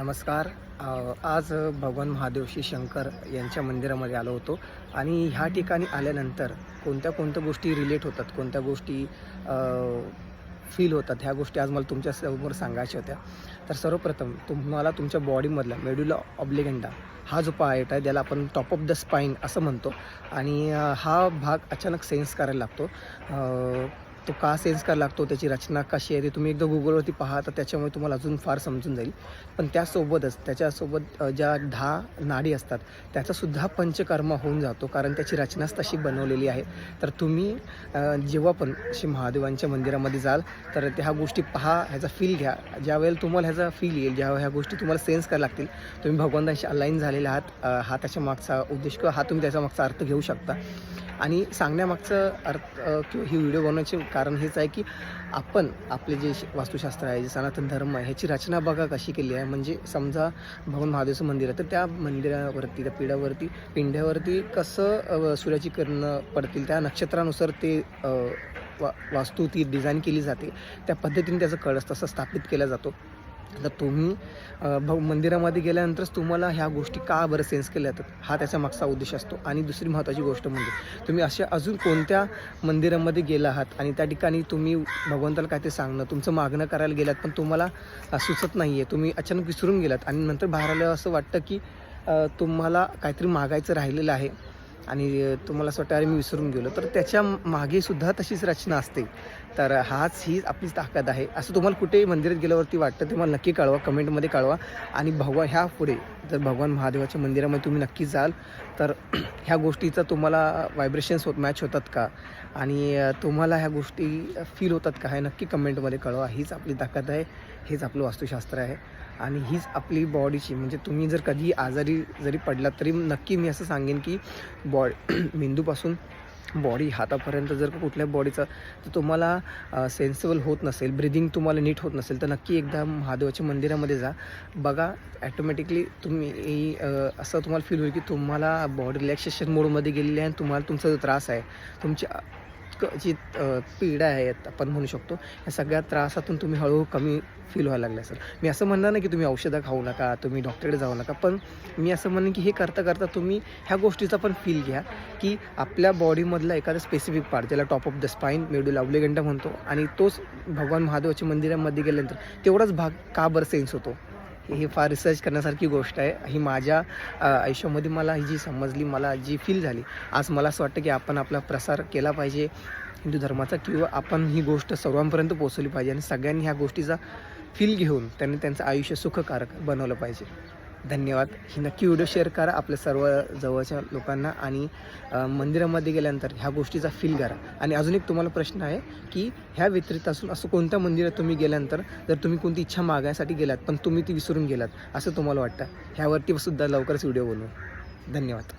नमस्कार. आज भगवान महादेव श्री शंकर यांच्या मंदिरामध्ये आलो होतो आणि ह्या ठिकाणी आल्यानंतर कोणत्या कोणत्या गोष्टी रिलेट होतात? कोणत्या गोष्टी फील होतात? ह्या गोष्टी आज मला तुमच्यासमोर सांगायच्या होत्या. तर सर्वप्रथम तुम्हाला तुमच्या बॉडीमधला मेड्युला ऑब्लिगेंडा हा जो पार्ट आहे ज्याला आपण टॉप ऑफ द स्पाईन असं म्हणतो. आणि हा भाग अचानक सेन्स करायला लागतो. तो का सेन्स करायला लागतो त्याची रचना कशी आहे ते तुम्ही एकदा गुगलवरती पहा तर त्याच्यामुळे तुम्हाला अजून फार समजून जाईल. पण त्यासोबतच त्याच्यासोबत ज्या दहा नाडी असतात त्याचासुद्धा पंचकर्म होऊन जातो कारण त्याची रचनाच तशी बनवलेली आहे. तर तुम्ही जेव्हा पण श्री महादेवांच्या मंदिरामध्ये जाल तर त्या गोष्टी पहा ह्याचा फील घ्या. ज्यावेळेला तुम्हाला ह्याचा फील येईल ज्या ह्या गोष्टी तुम्हाला सेन्स करायला लागतील तुम्ही भगवंतांशी अलाईन झालेले आहात हा त्याच्या मागचा उद्देश किंवा हा तुम्ही त्याचा मागचा अर्थ घेऊ शकता. आणि सांगण्यामागचं अर्थ किंवा ही व्हिडिओ बनवण्याचे कारण हेच आहे की आपण आपले जे वास्तुशास्त्र आहे जे सनातन धर्म आहे ह्याची रचना बघा कशी केली आहे. म्हणजे समजा भगवान महादेवचं मंदिर आहे तर त्या मंदिरावरती त्या पिढ्यावरती पिंढ्यावरती कसं सूर्याची किरणं पडतील त्या नक्षत्रानुसार ते वा वास्तू ती डिझाईन केली जाते. त्या पद्धतीने त्याचं कळस तसं स्थापित केला जातो. तर तुम्ही भ मंदिरामध्ये गेल्यानंतरच तुम्हाला ह्या गोष्टी का बरं सेन्स केल्या जातात हा त्याचा मागचा उद्देश असतो. आणि दुसरी महत्त्वाची गोष्ट म्हणजे तुम्ही अशा अजून कोणत्या मंदिरामध्ये गेला आहात आणि त्या ठिकाणी तुम्ही भगवंताला काय ते सांगणं तुमचं मागणं करायला गेलात पण तुम्हाला सुचत नाही आहे तुम्ही अचानक विसरून गेलात आणि नंतर बाहेर आल्यावर असं वाटतं की तुम्हाला काहीतरी मागायचं राहिलेलं आहे. आणि तुम्हाला असं वाटतं अरे मी विसरून गेलो. तर त्याच्यामागे सुद्धा तशीच रचना असते. तर हाच ही आपलीच ताकद आहे. असं तुम्हाला कुठेही मंदिरात गेल्यावरती वाटतं ते मला नक्की कळवा कमेंटमध्ये कळवा. आणि भगवान ह्या पुढे जर भगवान महादेवाच्या मंदिरामध्ये तुम्ही नक्की जाल तर ह्या गोष्टीचा तुम्हाला व्हायब्रेशन्स होत मॅच होतात का? आणि तुम्हाला ह्या गोष्टी फील होतात का? हे नक्की कमेंटमध्ये कळवा. हीच आपली ताकद आहे. हेच आपलं वास्तुशास्त्र आहे. आणि हीच आपली बॉडीची म्हणजे तुम्ही जर कधी आजारी जरी पडलात तरी नक्की मी असं सांगेन की बॉ मेंदूपासून बॉडी हातापर्यंत जर का कुठल्या बॉडीचा तर तुम्हाला सेन्सिबल होत नसेल ब्रिदिंग तुम्हाला नीट होत नसेल तर नक्की एकदा महादेवाच्या मंदिरामध्ये जा. बघा ॲटोमॅटिकली तुम्ही असं तुम्हाला फील होईल की तुम्हाला बॉडी रिलॅक्सेशन मोडमध्ये गेलेली आहे आणि तुम्हाला तुमचा जो त्रास आहे तुमची मानसिक क- जी पीडा आहे आपण म्हणू शकतो या सगळ्या त्रासातून तुम्ही हळूहळू कमी फील व्हायला लागले असेल मी असं म्हणणार नाही की तुम्ही औषधं खाऊ नका तुम्ही डॉक्टरकडे जाऊ नका पण मी असं म्हणेन की हे करता करता तुम्ही ह्या गोष्टीचा पण फील घ्या की आपल्या बॉडीमधला एखादा स्पेसिफिक पार्ट ज्याला top of the spine medulla oblongata म्हणतो आणि तोच भगवान महादेवाच्या मंदिरामध्ये गेल्यानंतर तेवढाच भाग का बरं सेन्स होतो? हे फार रिसर्च करण्यासारखी गोष्ट आहे. ही माझ्या आयुष्यामध्ये मला ही जी समजली मला जी फील झाली आज मला असं वाटतं की आपण आपला प्रसार केला पाहिजे हिंदू धर्माचा किंवा आपण ही गोष्ट सर्वांपर्यंत पोहोचवली पाहिजे आणि सगळ्यांनी ह्या गोष्टीचा फील घेऊन त्यांनी त्यांचं आयुष्य सुखकारक बनवलं पाहिजे. धन्यवाद. ही नक्की व्हिडिओ शेअर करा आपल्या सर्व जवळच्या लोकांना आणि मंदिरामध्ये गेल्यानंतर ह्या गोष्टीचा फील करा. आणि अजून एक तुम्हाला प्रश्न आहे की ह्या व्यतिरिक्त असून असं कोणत्या मंदिरात तुम्ही गेल्यानंतर जर तुम्ही कोणती इच्छा मागायसाठी गेलात पण तुम्ही ती विसरून गेलात असं तुम्हाला वाटतं? ह्यावरती सुद्धा लवकरच व्हिडिओ बनवू. धन्यवाद.